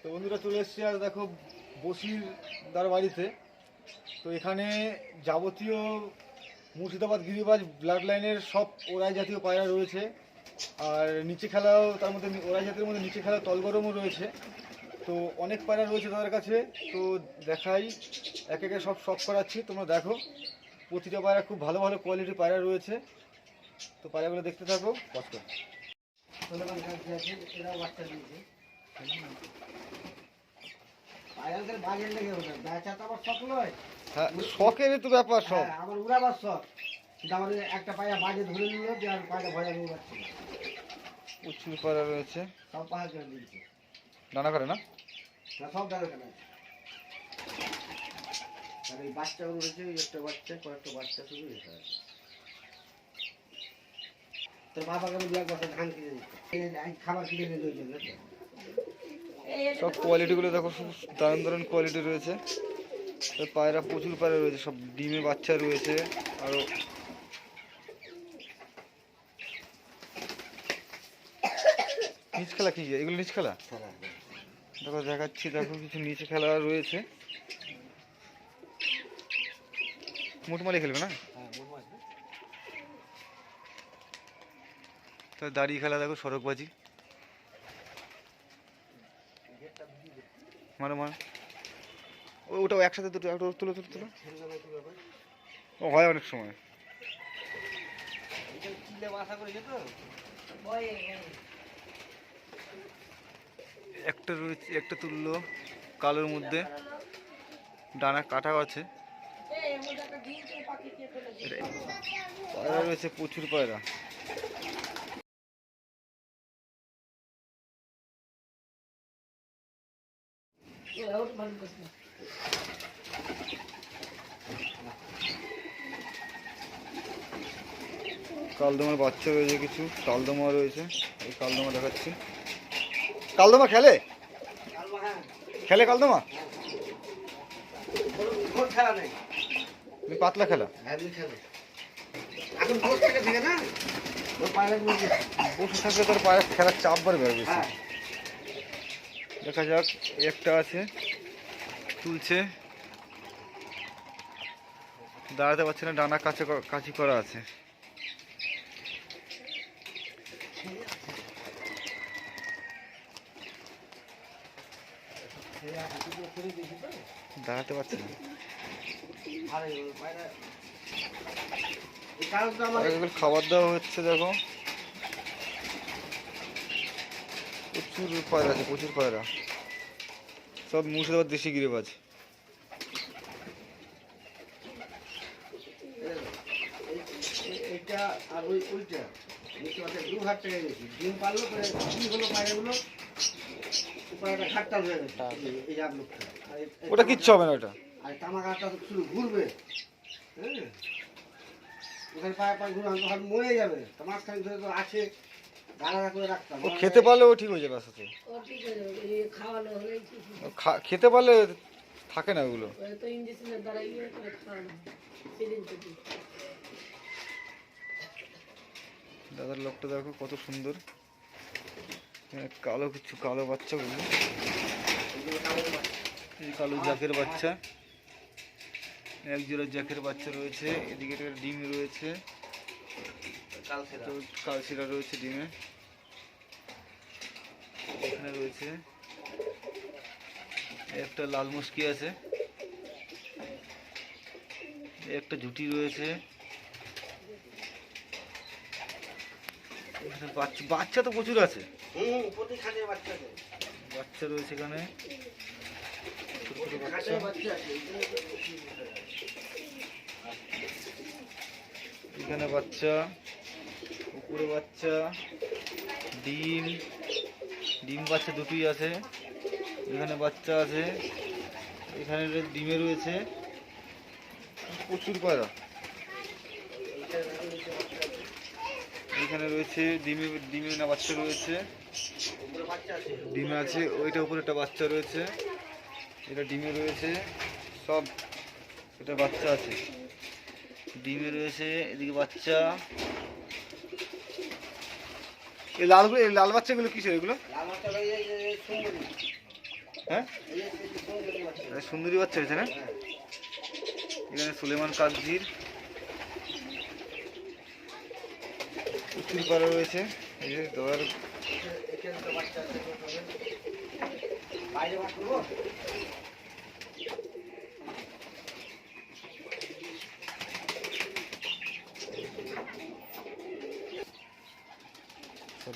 তো বন্ধুরা চলে এসেছি আর দেখো বসির দার বাড়িতে। তো এখানে যাবতীয় মুর্শিদাবাদ গিরিবাজ ব্লাড লাইনের সব ওরাই জাতীয় পায়রা রয়েছে। আর নিচে খেলাও তার মধ্যে ওরাই জাতের মধ্যে নিচে খেলা তলগরমও রয়েছে। তো অনেক পায়রা রয়েছে তাদের কাছে। তো দেখাই, এক একে সব শখ করাচ্ছি, তোমরা দেখো। প্রতিটা পায়রা খুব ভালো ভালো কোয়ালিটির পায়রা রয়েছে। তো পায়রাগুলো দেখতে থাকো কষ্ট পায়রাদের বাজের লেগে ওঠে বেচা তো আমার শখ নয় হ্যাঁ শখেরই তো ব্যাপার সব। হ্যাঁ, আমার উড়াবার শখ। কিন্তু আমাদের একটা পায়রা বাজে ধরে নিল যে আর পায়রা ভয় আমি উড়াচ্ছি না। প্রচুর পায়রা রয়েছে। সব পাহাড় করে দিয়েছে ডানা করে না? সব দাঁড়া কেন আর এই বাচ্চাগুলো রয়েছে ওই একটা বাচ্চা কয়েকটা বাচ্চা শুধু এটা আছে। তোর বাবাকে আমি দু এক বছর ধান কিনে দিচ্ছে। খাবার কিনে নিয়ে ওই জন্য তো। সব কোয়ালিটিগুলো দেখো খুব দারুণ দারুণ কোয়ালিটি রয়েছে। পায়রা প্রচুর পায়রা রয়েছে, সব ডিমে বাচ্চা রয়েছে আরও নিচ খেলা কি এগুলো নিচ খেলা দেখো, দেখাচ্ছি, দেখো, কিছু নিচে খেলা রয়েছে। মুটমালি খেলবে না? তো দাঁড়িয়ে খেলা দেখো, সড়কবাজি। মারো মারো ও ওটা একসাথে দুটো একটা তুলো তুলো তুলো? ও হয় অনেক সময়। একটা রয়েছে একটা তুললো কালোর মধ্যে। ডানা কাটা আছে। পায়রা রয়েছে প্রচুর পায়রা। কালদমার বাচ্চা রয়েছে কিছু, কালদমা রয়েছে, এই কালদমা দেখাচ্ছি। কালদমা খেলে? খেলে কালদমা? পাতলা খেলা। বসে থাকলে তার পায়ে খেলার চাপ বাড়বে বেশি। দেখা যাক, একটা আছে। তুলছে। দাঁড়াতে পারছে না, ডানা কাছে কাছি করা আছে। দাঁড়াতে পারছে না। খাবার দেওয়া হচ্ছে, দেখো। প্রচুর পায়রা আছে, প্রচুর পায়রা। সব মুর্শিদাবাদ দেশি গিরিবাজ। এইটা আর ওই ওইটা দু ডিম পারল কি হলো উপরে হয়ে গেছে। এই- ওটা কিচ্ছু হবে না ওটা। আর তামাক শুধু ঘুরবে। হ্যাঁ? ওখানে পায়ে পায়ে ঘুরে মরে যাবে। তো মাঝখানে ধরে তো আছে। খেতে পারলে ও ঠিক হয়ে যাবে আস্তে খেতে পারলে থাকে না ওগুলো। ওই তো ইঞ্জেকশনের দ্বারা ইয়ে দাদার লোকটা দেখো কত সুন্দর। কালো কিছু কালো বাচ্চাগুলো এই কালো জাকের বাচ্চা। এক জোড়া জাকের বাচ্চা রয়েছে এদিকে একটা ডিম রয়েছে। তো কালশিরা রয়েছে ডিমে। এখানে রয়েছে একটা লাল মুসকি আছে। একটা ঝুটি রয়েছে। এখানে বাচ্চা বাচ্চা তো প্রচুর আছে। বাচ্চা রয়েছে এখানে। এখানে বাচ্চা। উপরে বাচ্চা, ডিম ডিম বাচ্চা দুটোই আছে। এখানে বাচ্চা আছে। এখানে ডিমে রয়েছে। প্রচুর পায়রা। এখানে রয়েছে ডিমে ডিমে না বাচ্চা রয়েছে। ডিমে আছে ওইটা উপরে একটা বাচ্চা রয়েছে। এটা ডিমে রয়েছে। সব এটা বাচ্চা আছে। ডিমে রয়েছে, এদিকে বাচ্চা। এই লালগুলো এই লাল বাচ্চাগুলো কিসের এগুলো হ্যাঁ সুন্দরী বাচ্চা। হয়েছে না। এখানে সুলেমান কাকজির উকিল পাড়া রয়েছে এই যে এখানে- এখানে তো বাচ্চা আছে, তো হবে। বাইরে বার করব? সব বেরোচ্ছে দেখো আহ, আহ, আহ, আহ, আহ, আহ, আহ, আহ। এটা বাংলাদেশ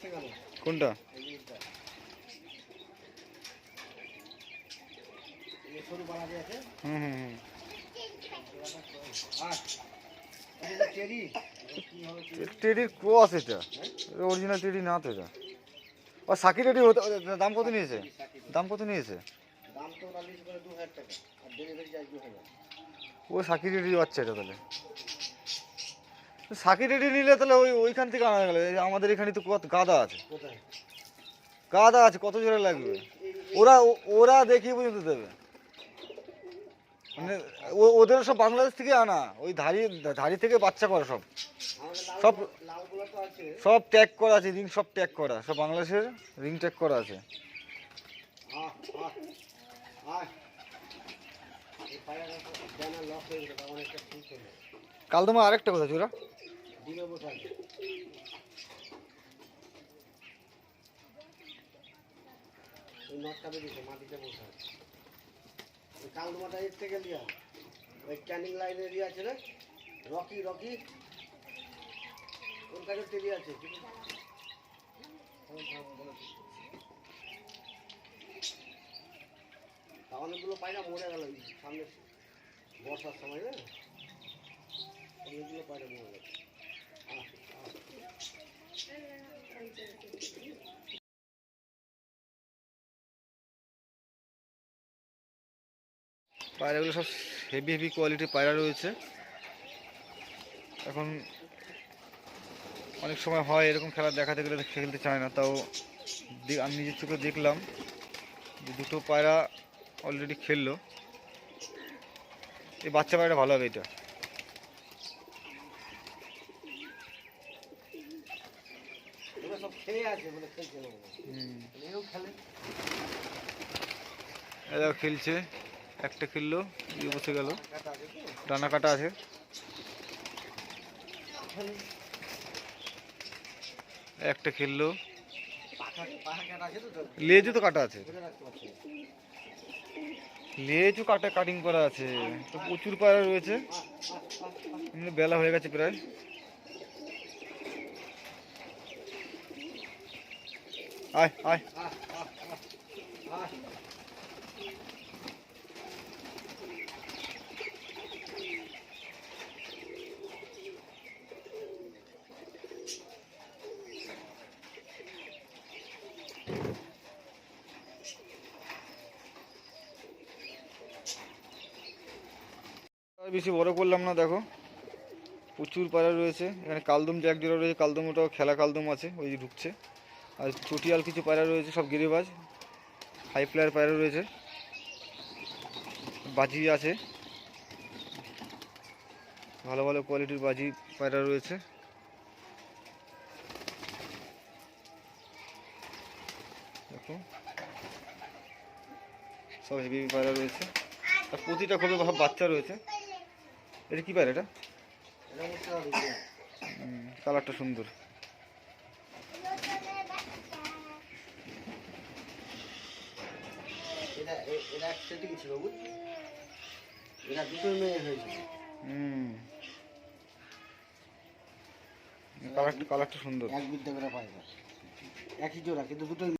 থেকে আনো কোনটা? হুম হুম হুম। আর চেরি? টেডির ক্রস এটা। অরিজিনাল টেডি না তো এটা। ও সাকি টেডি দাম কত নিয়েছে? দাম কত নিয়েছে? আর ও সাকি টেডি বাচ্চা এটা তাহলে। সাকি টেডি নিলে তাহলে ওই ওইখান থেকে আনা গেল। এই আমাদের এখানে তো কত গাদা আছে। গাদা আছে কত জোরে লাগবে? ওরা ওরা দেখিয়ে পর্যন্ত দেবে মানে ওদের সব বাংলাদেশ থেকে আনা, ওই ধারি ধারি থেকে বাচ্চা করা সব। সব- সব ট্যাগ করা আছে রিং সব ট্যাগ করা, সব বাংলাদেশের রিং ট্যাগ করা আছে। কাল তোমার আরেকটা কথা চোরা মাটিতে বসে আছে। কালদমাটা এর থেকে লিয়া। ওই ক্যানিং লাইন এরিয়া আছে না? Rocky Rocky. ওর কাছে টেরি আছে? অনেকগুলো পায়রা মরে গেল সামনে বর্ষার সময় না অনেকগুলো পায়রা মরে গেল আহ, আহ। পায়রাগুলো সব হেভি হেভি কোয়ালিটির পায়রা রয়েছে। এখন অনেক সময় হয় এরকম খেলা দেখাতে গেলে খেলতে চায় না তাও আমি নিজের চোখে দেখলাম যে দুটো পায়রা অলরেডি খেললো। এই বাচ্চা পায়রা ভালো হবে এটা। খেলছে। একটা খেললো দিয়ে বসে গেল। ডানা কাটা আছে। একটা খেললো আছে তো কাটা আছে। লেজও কাটা কাটিং করা আছে। তো প্রচুর পায়রা রয়েছে। বেলা হয়ে গেছে প্রায়। আয় আয়। বেশি বড় করলাম না, দেখো। প্রচুর পায়রা রয়েছে। এখানে কালদম যে এক জোড়া রয়েছে, কালদম ওটাও খেলা কালদম আছে, ওই ঢুকছে। আর চটিয়াল কিছু পায়রা রয়েছে, সব গিরিবাজ। হাই প্লেয়ার পায়রা রয়েছে। বাজি আছে। ভালো ভালো কোয়ালিটির বাজি পায়রা রয়েছে। দেখো। সব হেভি পায়রা রয়েছে। আর প্রতিটা খুবই বাচ্চা রয়েছে। এটা কি পায়রা এটা? কালারটা সুন্দর। কালারটা কালারটা সুন্দর। এক বিদ্যা করে পায় একই জোড়া কিন্তু দুটো